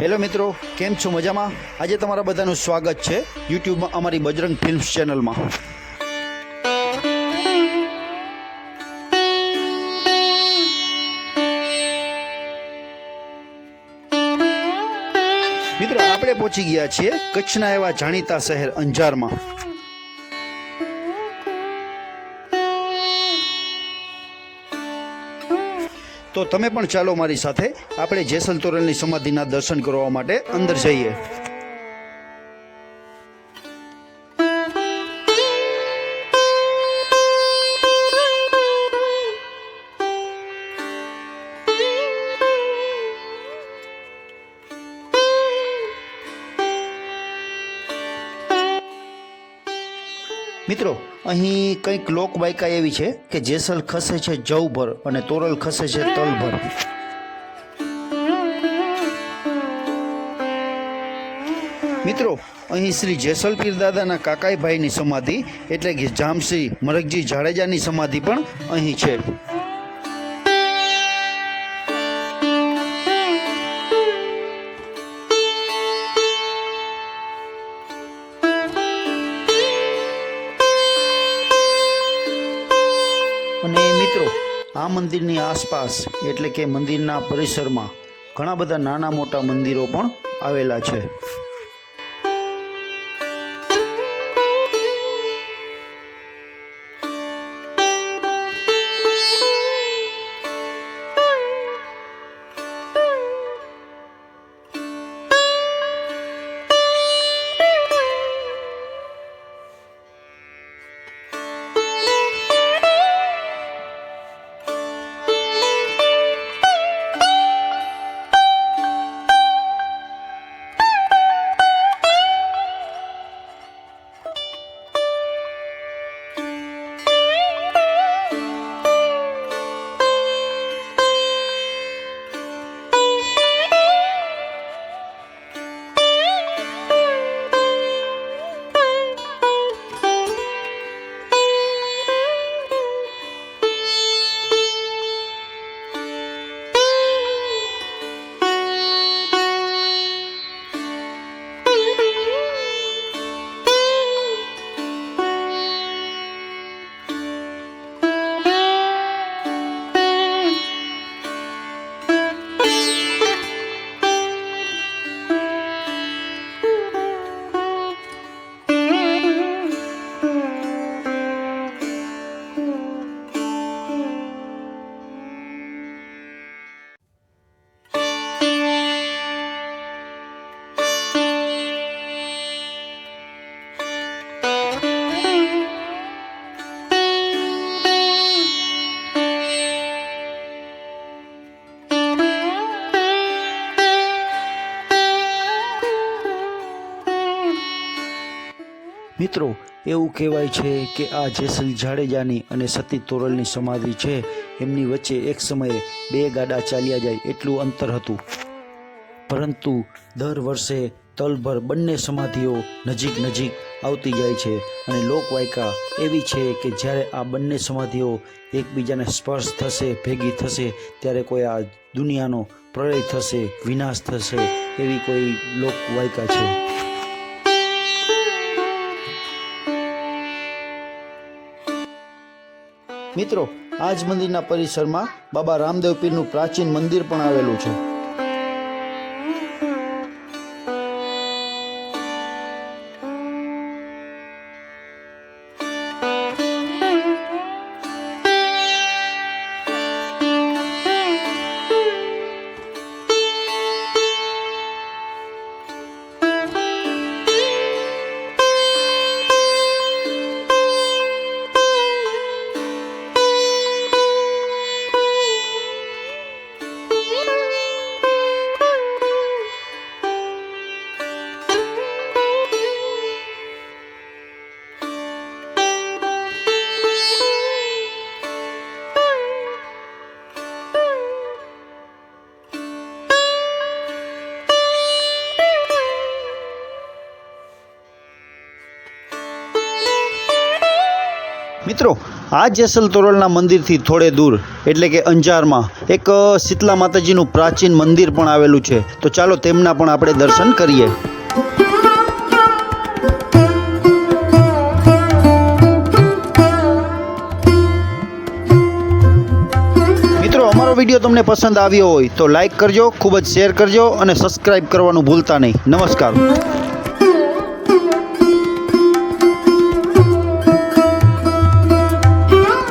Hello મિત્રો, કેમ છો મજામાં? આજે તમારા બધાનું સ્વાગત છે યુટ્યુબમાં અમારી બજરંગ ફિલ્મ્સ ચેનલમાં. મિત્રો, આપણે પહોંચી ગયા છીએ કચ્છના એવા જાણીતા શહેર અંજારમાં. તો તમે પણ ચાલો મારી સાથે. આપણે જેસલ તોરલની સમાધિના દર્શન કરવા માટે અંદર જઈએ. મિત્રો, અહીં કંઈક લોકબાયકા એવી છે કે જેસલ ખસે છે જવભર અને તોરલ ખસે છે તલભર. મિત્રો, અહીં શ્રી જેસલ પીર દાદાના કાકાઈભાઈની સમાધિ એટલે કે જામશ્રી મરગજી જાડેજાની સમાધિ પણ અહીં છે. અને મિત્રો, આ મંદિરની આસપાસ, એટલે કે મંદિરના પરિસરમાં, ઘણા બધા નાના મોટા મંદિરો પણ આવેલા છે. મિત્રો, એવું કહેવાય છે કે આ જેસલ જાડેજાની અને સતી તોરલની સમાધિ છે. એમની વચ્ચે એક સમયે બે ગાડા ચાલ્યા જાય એટલું અંતર હતું. પરંતુ દર વર્ષે તલભર બંને સમાધિઓ નજીક નજીક આવતી જાય છે અને લોકવાયકા એવી છે કે જ્યારે આ બંને સમાધિઓ એકબીજાને સ્પર્શ થશે, ભેગી થશે, ત્યારે કોઈ આ દુનિયાનો પ્રલય થશે, વિનાશ થશે એવી કોઈ લોકવાયકા છે. મિત્રો આ જ મંદિરના પરિસરમાં બાબા રામદેવ પીરનું પ્રાચીન મંદિર પણ આવેલું છે. મિત્રો, આ જેસલ તોરલના મંદિરથી થોડે દૂર, એટલે કે અંજારમાં, એક શીતલા માતાજીનું પ્રાચીન મંદિર પણ આવેલું છે. તો ચાલો તેમના પણ આપણે દર્શન કરીએ. મિત્રો, અમારો વીડિયો તમને પસંદ આવ્યો હોય તો લાઈક કરજો, ખૂબ જ શેર કરજો અને સબસ્ક્રાઈબ કરવાનું ભૂલતા નહીં. નમસ્કાર.